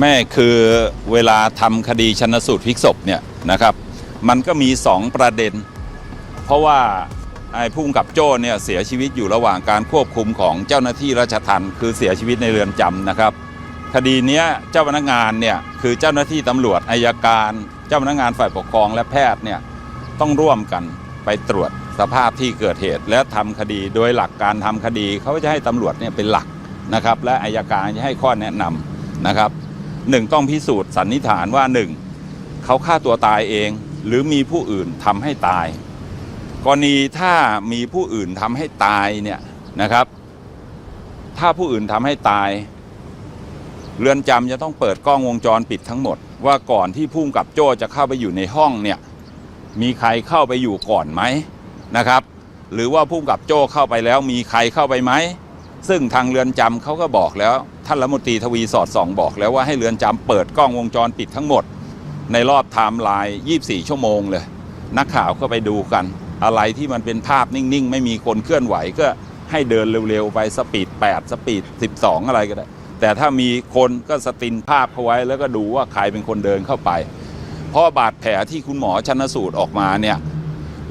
แม่คือเวลาทำคดีชนสูตรพลิกศพเนี่ยนะครับ มันก็มีสองประเด็น เพราะว่าไอ้พุ่มกับโจ้เนี่ยเสียชีวิตอยู่ระหว่างการควบคุมของเจ้าหน้าที่ราชทัณฑ์คือเสียชีวิตในเรือนจำนะครับ คดีนี้เจ้าพนักงานเนี่ยคือเจ้าหน้าที่ตำรวจอายการ เจ้าพนักงานฝ่ายปกครองและแพทย์เนี่ยต้องร่วมกันไปตรวจสภาพที่เกิดเหตุ และทำคดีโดยหลักการทำคดีเขาจะให้ตำรวจเนี่ยเป็นหลักนะครับ และอายการจะให้ข้อแนะนำนะครับ หนึ่งต้องพิสูจน์สันนิษฐานว่าหนึ่งเขาฆ่าตัวตายเอง หรือมีผู้อื่นทำให้ตาย กรณีถ้ามีผู้อื่นทำให้ตายเนี่ยนะครับ ถ้าผู้อื่นทำให้ตาย เรือนจำจะต้องเปิดกล้องวงจรปิดทั้งหมด ว่าก่อนที่พุ่มกับโจ้จะเข้าไปอยู่ในห้องเนี่ยมีใครเข้าไปอยู่ก่อนไหมนะครับ หรือว่าพุ่มกับโจ้เข้าไปแล้วมีใครเข้าไปไหม ซึ่งทางเรือนจำเขาก็บอกแล้ว ท่านรัฐมนตรีทวีสอดส่องบอกแล้วว่าให้เรือนจำเปิดกล้องวงจรปิดทั้งหมด ในรอบไทม์ไลน์ 24 ชั่วโมงเลย นักข่าวก็ไปดูกัน อะไรที่มันเป็นภาพนิ่ง ๆ ไม่มีคนเคลื่อนไหวก็ให้เดินเร็ว ๆ ไปสปีด 8 สปีด 12 อะไรก็ได้ แต่ถ้ามีคนก็สตินภาพเขาไว้แล้วก็ดูว่าใครเป็นคนเดินเข้าไป เพราะบาดแผลที่คุณหมอชันสูตรออกมาเนี่ย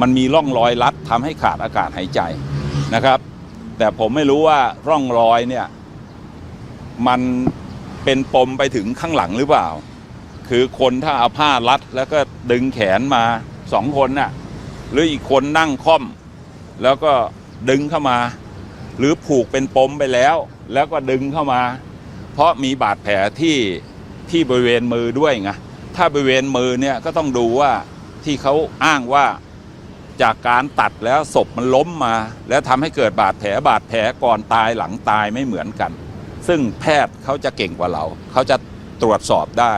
มันมีร่องรอยรัดทำให้ขาดอากาศหายใจนะครับ แต่ผมไม่รู้ว่าร่องรอยเนี่ย มันเป็นปมไปถึงข้างหลังหรือเปล่า คือคนถ้าเอาผ้ารัด แล้วก็ดึงแขนมาสองคนน่ะ หรืออีกคนนั่งค่อม แล้วก็ดึงเข้ามา หรือผูกเป็นปมไปแล้ว แล้วก็ดึงเข้ามา เพราะมีบาดแผลที่ที่บริเวณมือด้วยไงถ้าบริเวณมือเนี่ยก็ต้องดูว่าที่เขาอ้างว่า จากการตัดแล้วศพมันล้มมา แล้วทำให้เกิดบาดแผลบาดแผลก่อนตายหลังตายไม่เหมือนกัน ซึ่งแพทย์เขาจะเก่งกว่าเรา เขาจะตรวจสอบได้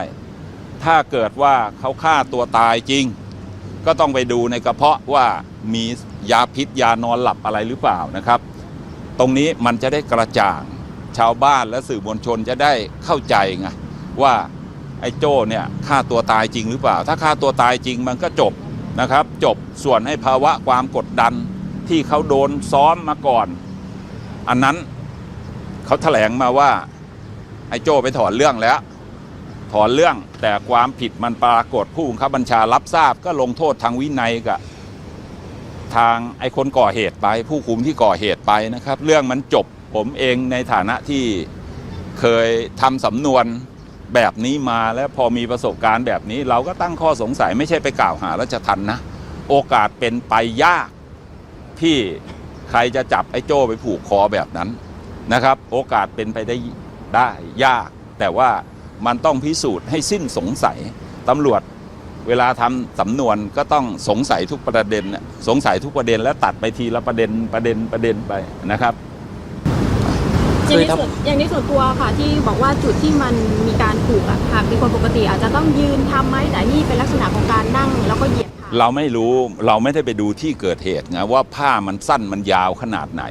ถ้าเกิดว่าเขาฆ่าตัวตายจริง ก็ต้องไปดูในกระเพาะว่ามียาพิษยานอนหลับอะไรหรือเปล่านะครับ ตรงนี้มันจะได้กระจ่างชาวบ้านและสื่อมวลชนจะได้เข้าใจไงว่าไอ้โจ้เนี่ยฆ่าตัวตายจริงหรือเปล่า ถ้าฆ่าตัวตายจริงมันก็จบ นะครับ จบส่วนให้ภาวะความกดดันที่เขาโดนซ้อมมาก่อน อันนั้นเขาแถลงมาว่าไอ้โจ้ไปถอนเรื่องแล้ว ถอนเรื่องแต่ความผิดมันปรากฏผู้บังคับบัญชารับทราบก็ลงโทษทางวินัยกับทางไอ้คนก่อเหตุไป ผู้คุมที่ก่อเหตุไปนะครับ เรื่องมันจบผมเองในฐานะที่เคยทำสำนวน แบบนี้มาแล้วพอมีประสบการณ์แบบนี้ เราก็ตั้งข้อสงสัยไม่ใช่ไปกล่าวหาราชทันนะ โอกาสเป็นไปยากที่ใครจะจับไอ้โจ้ไปผูกคอแบบนั้นนะครับ โอกาสเป็นไปได้ได้ยาก แต่ว่ามันต้องพิสูจน์ให้สิ้นสงสัยตำรวจเวลาทำสำนวนก็ต้องสงสัยทุกประเด็นน่ะสงสัยทุกประเด็นแล้วตัดไปทีละประเด็นประเด็นประเด็นไปนะครับ อย่างในเคยทำส่วนอย่างในส่วนตัวค่ะที่บอกว่าจุดที่มันมีการผูกอะหากเป็นคนปกติอาจจะต้องยืนทำไหมแต่นี่เป็นลักษณะของการนั่งแล้วก็เหยียดขาเราไม่รู้เราไม่ได้ไปดูที่เกิดเหตุไงว่าผ้ามันสั้นมันยาวขนาดไหน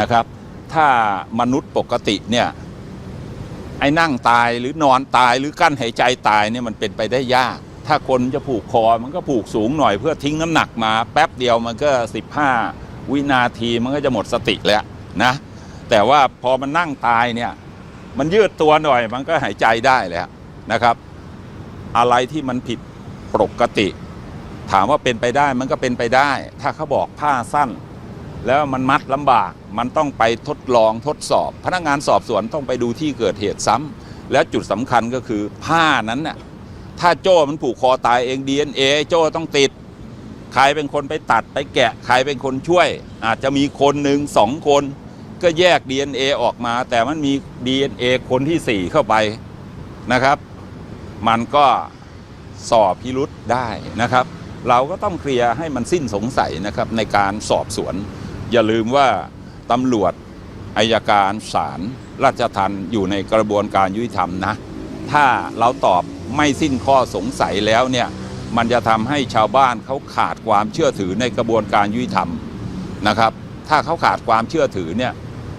นะครับ ถ้ามนุษย์ปกติเนี่ยไอ้นั่งตายหรือนอนตายหรือกั้นหายใจตายเนี่ยมันเป็นไปได้ยาก ถ้าคนจะผูกคอมันก็ผูกสูงหน่อยเพื่อทิ้งน้ำหนักมา แป๊บเดียวมันก็ 15 วินาทีมันก็จะหมดสติแล้วนะ แต่ว่าพอมันนั่งตายเนี่ยมันยืดตัวหน่อยมันก็หายใจได้แล้วนะครับ อะไรที่มันผิดปกติ ถามว่าเป็นไปได้มันก็เป็นไปได้ ถ้าเขาบอกผ้าสั้น แล้วมันมัดลำบาก มันต้องไปทดลองทดสอบ พนักงานสอบสวนต้องไปดูที่เกิดเหตุซ้ำแล้วจุดสำคัญก็คือผ้านั้นน่ะถ้าโจ้มันผูกคอตายเอง DNA โจ้ต้องติด ใครเป็นคนไปตัดไปแกะ ใครเป็นคนช่วย อาจจะมีคนหนึ่งสองคน ก็แยก DNA ออกมา แต่มันมี DNA คนที่สี่เข้าไปนะครับ มันก็สอบพิรุษได้นะครับ เราก็ต้องเคลียร์ให้มันสิ้นสงสัยนะครับในการสอบสวน อย่าลืมว่าตำรวจอายการศาลราชทัณฑ์อยู่ในกระบวนการยุติธรรมนะ ถ้าเราตอบไม่สิ้นข้อสงสัยแล้วเนี่ยมันจะทำให้ชาวบ้านเขาขาดความเชื่อถือในกระบวนการยุติธรรมนะครับ ถ้าเขาขาดความเชื่อถือเนี่ย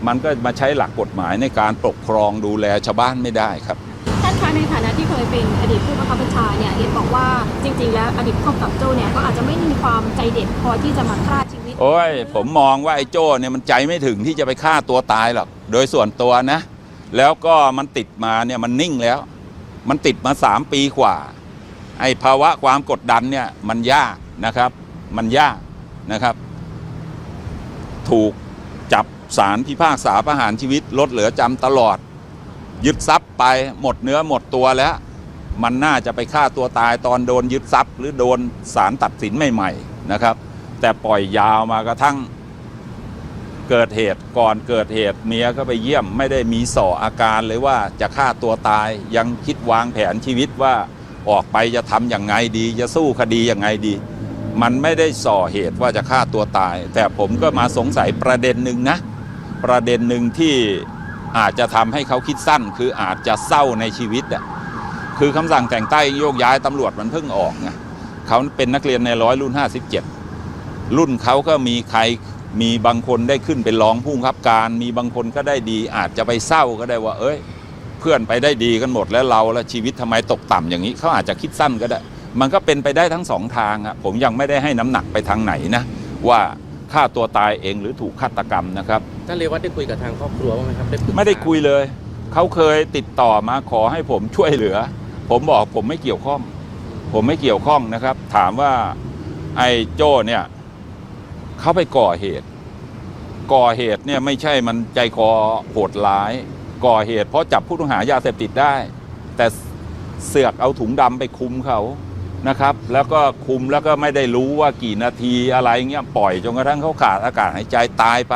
มันก็มาใช้หลักกฎหมายในการปกครองดูแลชาวบ้านไม่ได้ครับท่านคะในฐานะที่เคยเป็นอดีตผู้บังคับบัญชาเนี่ยเห็นบอกว่าจริง ๆ แล้วอดีตผู้กำกับโจ้เนี่ยก็อาจจะไม่มีความใจเด็ดพอที่จะมาฆ่าชีวิตโอ้ยผมมองว่าไอ้โจ้เนี่ยมันใจไม่ถึงที่จะไปฆ่าตัวตายหรอกโดยส่วนตัวนะ แล้วก็มันติดมาเนี่ยมันนิ่งแล้ว มันติดมาสามปีกว่า ไอ้ภาวะความกดดันเนี่ยมันยากนะครับ มันยากนะครับ ถูก สารพิพากษาประหารชีวิตลดเหลือจำตลอด ยึดทรัพย์ไปหมดเนื้อหมดตัวแล้ว มันน่าจะไปฆ่าตัวตายตอนโดนยึดทรัพย์หรือโดนสารตัดสินใหม่ๆนะครับ แต่ปล่อยยาวมากระทั่งเกิดเหตุก่อนเกิดเหตุเมียก็ไปเยี่ยมไม่ได้มีส่ออาการเลยว่าจะฆ่าตัวตายยังคิดวางแผนชีวิตว่าออกไปจะทำอย่างไงดี จะสู้คดีอย่างไงดี มันไม่ได้ส่อเหตุว่าจะฆ่าตัวตาย แต่ผมก็มาสงสัยประเด็นหนึ่งนะ ประเด็นหนึ่งที่อาจจะทำให้เขาคิดสั้น คืออาจจะเศร้าในชีวิตอะคือคำสั่งแต่งตั้งโยกย้ายตำรวจมันเพิ่งออกไงเขาเป็นนักเรียนในร้อยรุ่น 57 รุ่นเขาก็มีใครมีบางคนได้ขึ้นเป็นรองผู้บังคับการ มีบางคนก็ได้ดี อาจจะไปเศร้าก็ได้ว่า เอ้ย เพื่อนไปได้ดีกันหมดแล้วเราแล้วชีวิตทำไมตกต่ำอย่างนี้เขาอาจจะคิดสั้นก็ได้ มันก็เป็นไปได้ทั้งสองทางอะผมยังไม่ได้ให้น้ำหนักไปทางไหนนะว่า ฆ่าตัวตายเองหรือถูกฆาตกรรมนะครับ ท่านเรวัตได้คุยกับทางครอบครัวบ้างไหมครับได้ปรึกษาไม่ได้คุยเลย เขาเคยติดต่อมาขอให้ผมช่วยเหลือ ผมบอกผมไม่เกี่ยวข้อง ผมไม่เกี่ยวข้องนะครับ ถามว่าไอ้โจ้เนี่ยเขาไปก่อเหตุ ก่อเหตุเนี่ยไม่ใช่มันใจคอโหดร้าย ก่อเหตุเพราะจับผู้ต้องหายาเสพติดได้ แต่เสือกเอาถุงดำไปคุมเขา นะครับ แล้วก็คุมแล้วก็ไม่ได้รู้ว่ากี่นาทีอะไรเงี้ยปล่อยจนกระทั่งเขาขาดอากาศหายใจตายไป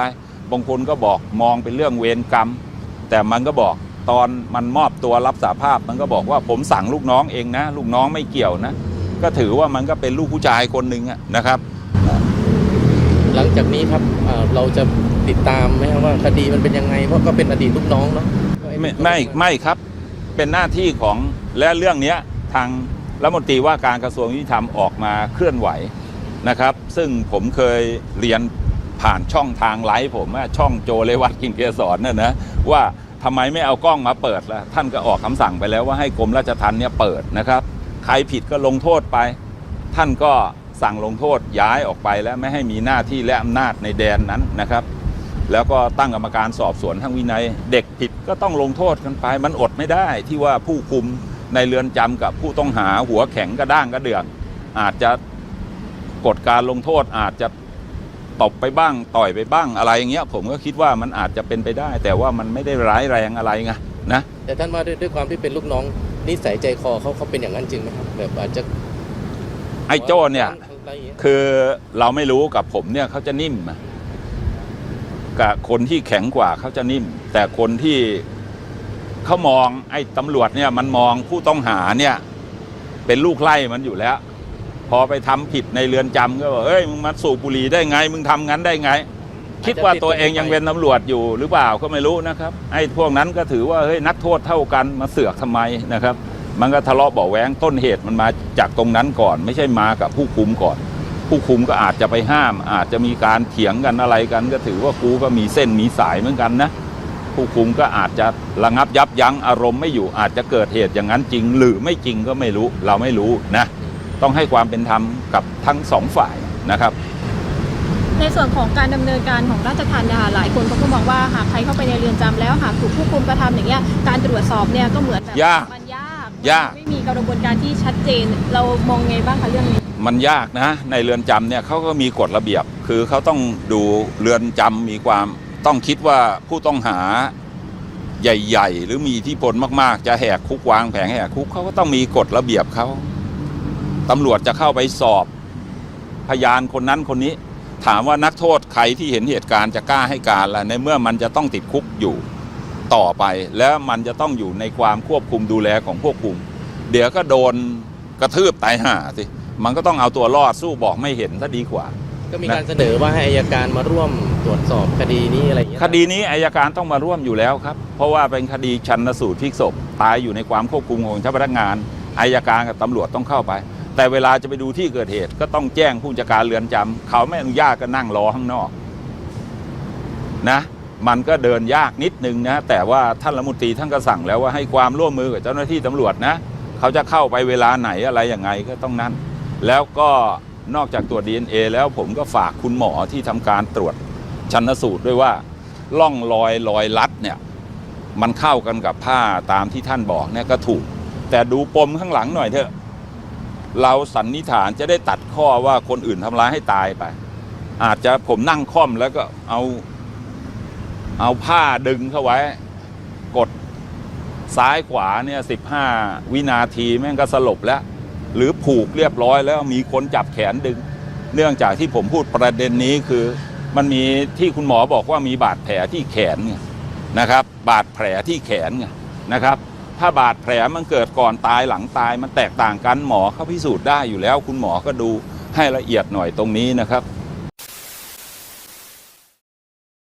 บางคนก็บอกมองเป็นเรื่องเวรกรรม แต่มันก็บอกตอนมันมอบตัวรับสาภาพมันก็บอกว่าผมสั่งลูกน้องเองนะ ลูกน้องไม่เกี่ยวนะ ก็ถือว่ามันก็เป็นลูกผู้ชายคนหนึ่งอะนะครับ หลังจากนี้ครับเอ่อเราจะติดตามไหมครับว่าคดีมันเป็นยังไงเพราะก็เป็นอดีตลูกน้องเนาะไม่ไม่ไม่ครับ เป็นหน้าที่ของและเรื่องเนี้ยทาง รัฐมนตรีว่าการกระทรวงยุติธรรมออกมาเคลื่อนไหวนะครับ ซึ่งผมเคยเรียนผ่านช่องทางไลฟ์ผมช่องโจเลวัตกินเกสรน่ะนะว่าทำไมไม่เอากล้องมาเปิดล่ะท่านก็ออกคำสั่งไปแล้วว่าให้กรมราชทัณฑ์เนี่ยเปิดนะครับ ใครผิดก็ลงโทษไป ท่านก็สั่งลงโทษย้ายออกไปแล้วไม่ให้มีหน้าที่และอำนาจในแดนนั้นนะครับ แล้วก็ตั้งกรรมการสอบสวนทางวินัย เด็กผิดก็ต้องลงโทษกันไป มันอดไม่ได้ที่ว่าผู้คุม ในเรือนจำกับผู้ต้องหาหัวแข็งกระด้างกระเดืองอาจจะกฎการลงโทษอาจจะตบไปบ้างต่อยไปบ้างอะไรอย่างเงี้ยผมก็คิดว่ามันอาจจะเป็นไปได้ แต่ว่ามันไม่ได้ร้ายแรงอะไรไงนะแต่ท่านว่าด้วยด้วยความที่เป็นลูกน้องนิสัยใจคอเขาเขาเป็นอย่างนั้นจริงไหมครับแบบอาจจะไอ้โจ้เนี่ย อะไรอย่างเงี้ยคือเราไม่รู้กับผมเนี่ยเขาจะนิ่มอะกับคนที่แข็งกว่าเขาจะนิ่ม แต่คนที่ เขามองไอ้ตำรวจเนี่ยมันมองผู้ต้องหาเนี่ยเป็นลูกไล่มันอยู่แล้ว พอไปทำผิดในเรือนจำก็บอกเอ้ยมึงมาสูบบุหรี่ได้ไง มึงทำงั้นได้ไง คิดว่าตัวเองยังเป็นตำรวจอยู่หรือเปล่าก็ไม่รู้นะครับไอ้พวกนั้นก็ถือว่าเฮ้ยนักโทษเท่ากันมาเสือกทำไมนะครับ มันก็ทะเลาะเบาะแวงต้นเหตุมันมาจากตรงนั้นก่อน ไม่ใช่มากับผู้คุมก่อน ผู้คุมก็อาจจะไปห้าม อาจจะมีการเถียงกันอะไรกัน ก็ถือว่ากูก็มีเส้นมีสายเหมือนกันนะ ผู้คุมก็อาจจะระงับยับยั้งอารมณ์ไม่อยู่อาจจะเกิดเหตุอย่างนั้นจริง หรือไม่จริงก็ไม่รู้เราไม่รู้นะต้องให้ความเป็นธรรมกับทั้งสองฝ่ายนะครับ ในส่วนของการดำเนินการของราชทัณฑ์นะคะหลายคนเขาก็มองว่าหากใครเข้าไปในเรือนจำแล้วหากถูกผู้คุมกระทำอย่างเงี้ยการตรวจสอบเนี่ยก็เหมือนแบบยาก มันยากยาก ไม่มีกระบวนการที่ชัดเจน เรามองไงบ้างคะเรื่องนี้ มันยากนะ ในเรือนจำเนี่ยเขาก็มีกฎระเบียบ คือเขาต้องดูเรือนจำมีความ ต้องคิดว่าผู้ต้องหาใหญ่ ๆ หรือมีอิทธิพลมากๆ จะแหกคุกวางแผงแหกคุกเขาก็ต้องมีกฎระเบียบเขาตำรวจจะเข้าไปสอบพยานคนนั้นคนนี้ ถามว่านักโทษใครที่เห็นเหตุการณ์จะกล้าให้การล่ะในเมื่อมันจะต้องติดคุกอยู่ต่อไป แล้วมันจะต้องอยู่ในความควบคุมดูแลของควบคุม เดี๋ยวก็โดนกระทืบตายห่าสิมันก็ต้องเอาตัวรอดสู้บอกไม่เห็นซะดีกว่า ก็มีการเสนอว่าให้อายการมาร่วมตรวจสอบคดีนี้อะไรอย่างเงี้ยคดีนี้อายการต้องมาร่วมอยู่แล้วครับ เพราะว่าเป็นคดีชันสูตรพลิกศพตายอยู่ในความควบคุมของเจ้าพนักงานอายการกับตำรวจต้องเข้าไป แต่เวลาจะไปดูที่เกิดเหตุ ก็ต้องแจ้งผู้จัดการเรือนจำเขาไม่อนุญาตก็นั่งรอข้างนอกนะมันก็เดินยากนิดนึงนะ แต่ว่าท่านรัฐมนตรีท่านก็สั่งแล้วว่าให้ความร่วมมือกับเจ้าหน้าที่ตำรวจนะ เขาจะเข้าไปเวลาไหนอะไรยังไงก็ต้องนั้น แล้วก็ นอกจากตรวจ DNA แล้วผมก็ฝากคุณหมอที่ทำการตรวจชันสูตรด้วยว่าล่องรอยรอยลัดเนี่ยมันเข้ากันกับผ้าตามที่ท่านบอกเนี่ยก็ถูกแต่แต่ดูปมข้างหลังหน่อยเถอะ เราสันนิษฐานจะได้ตัดข้อว่าคนอื่นทำร้ายให้ตายไป อาจจะผมนั่งค่อมแล้วก็เอาเอาผ้าดึงเข้าไว้ กดซ้ายขวาเนี่ยสิบห้าวินาทีแม่งก็สลบแล้ว หรือผูกเรียบร้อยแล้วมีคนจับแขนดึง เนื่องจากที่ผมพูดประเด็นนี้คือ มันมีที่คุณหมอบอกว่ามีบาดแผลที่แขนนะครับ บาดแผลที่แขนนะครับ ถ้าบาดแผลมันเกิดก่อนตายหลังตายมันแตกต่างกันหมอเขาพิสูจน์ได้อยู่แล้ว คุณหมอก็ดูให้ละเอียดหน่อยตรงนี้นะครับ